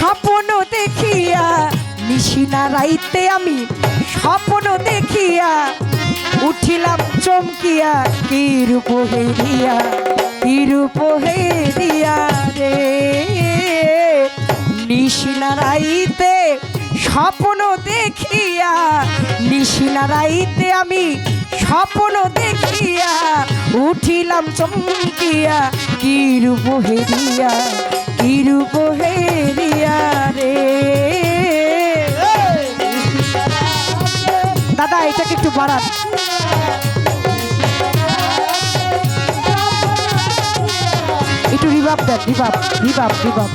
স্বপ্ন দেখিয়া, নিশিনা রাইতে আমি স্বপ্ন দেখিয়া, উঠিলাম চমকিয়া, কি রূপ হেরিয়া, কি রূপ হেরিয়া রে? নিশিনা রাইতে স্বপ্ন দেখিয়া, নিশিনা রাইতে আমি স্বপ্ন দেখিয়া, উঠিলাম চমকিয়া, কি রূপ হেরিয়া, কি রূপ এটাকে একটু বাড়ান। একটু রিভাব দেন রিভাব রিভাব রিভাব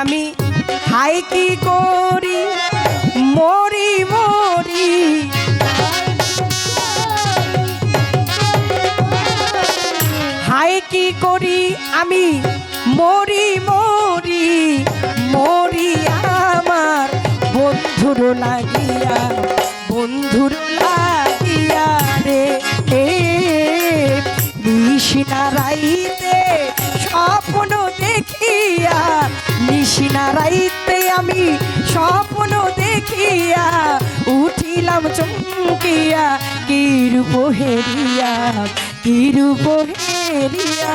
আমি হাই কি করি? মরি মরি। হাই কি করি? আমি মরি মরি। মরি আমার বন্ধুর লাগিয়া। নিশিনা রাইতে আমি স্বপ্ন দেখিয়া উঠিলাম চমকিয়া কিরূপ হেরিয়া কিরূপ হেরিয়া।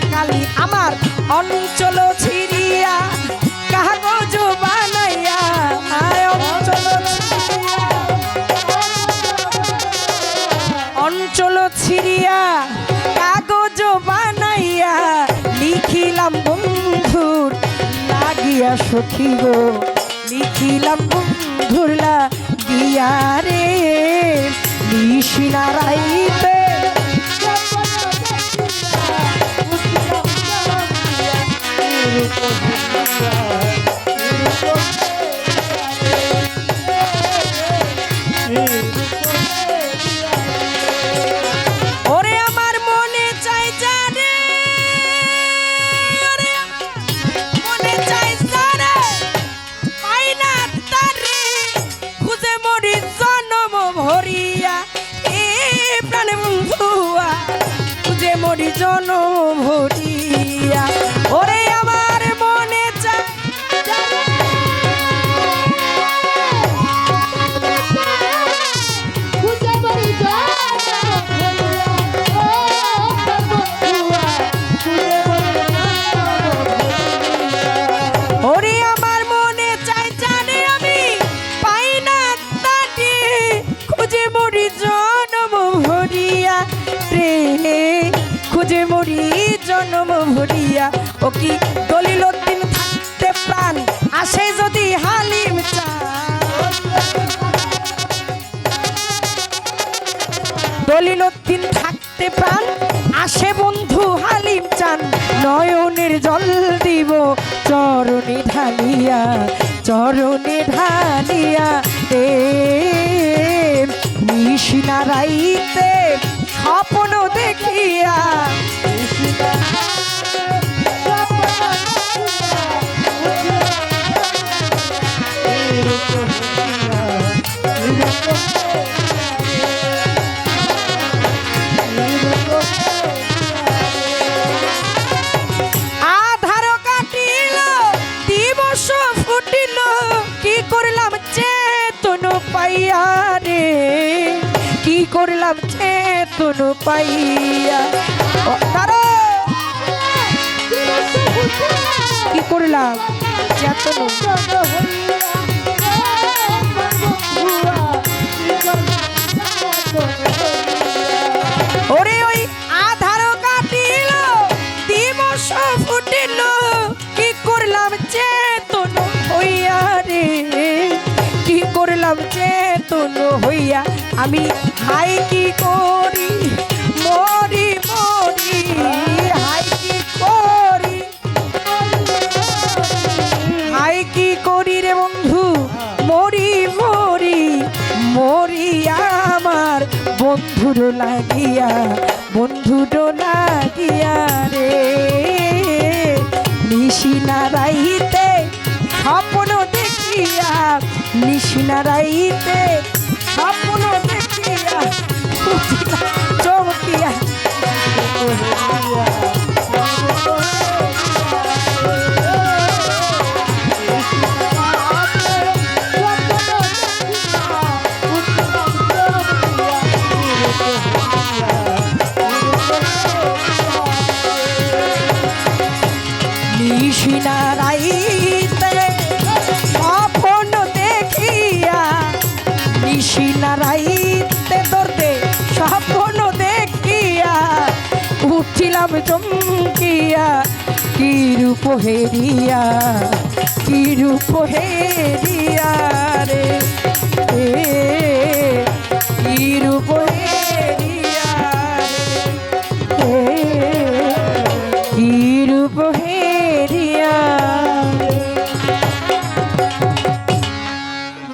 কালি আমার অঞ্চল ছিড়িয়া কাগজ বানাইয়া অঞ্চল অঞ্চল ছিড়িয়া কাগজ বানাইয়া লিখিলাম বন্ধুর লাগিয়া সখী গো, লিখিলাম বন্ধুর লাগিয়া রে, নিশিনা রাইতে খুঁজে মরি জন্ম ভরিয়া, ও কি দলিল দিন থাকতে প্রাণ? আসে যদি হালিম দলিল দিন থাকতে প্রাণ, আসে বন্ধু হালিম চান। নয়নের জল দিব, চরণে ঢালিয়া চরণে ঢালিয়া নিশিনা রাইতে স্বপ্ন দেখিয়া করলাম চেতন পাইয়া। কি করলাম? চেতন ওরে আমি হাই কি করি? মরি মরি, হাই কি করি? হাই কি করি রে বন্ধু? মরি মরি মরি আমার বন্ধুর লাগিয়া বন্ধুর লাগিয়া রে। নিশিনা রাইতে স্বপ্ন দেখিয়া নিশিনা রাইতে স্বপ্ন নিশিনা নারাইতে দর্দে স্বপ্ন দেখিয়া উঠিলাম চমকিয়া কি রূপ হেরিয়া কি রূপ হেরিয়া রে?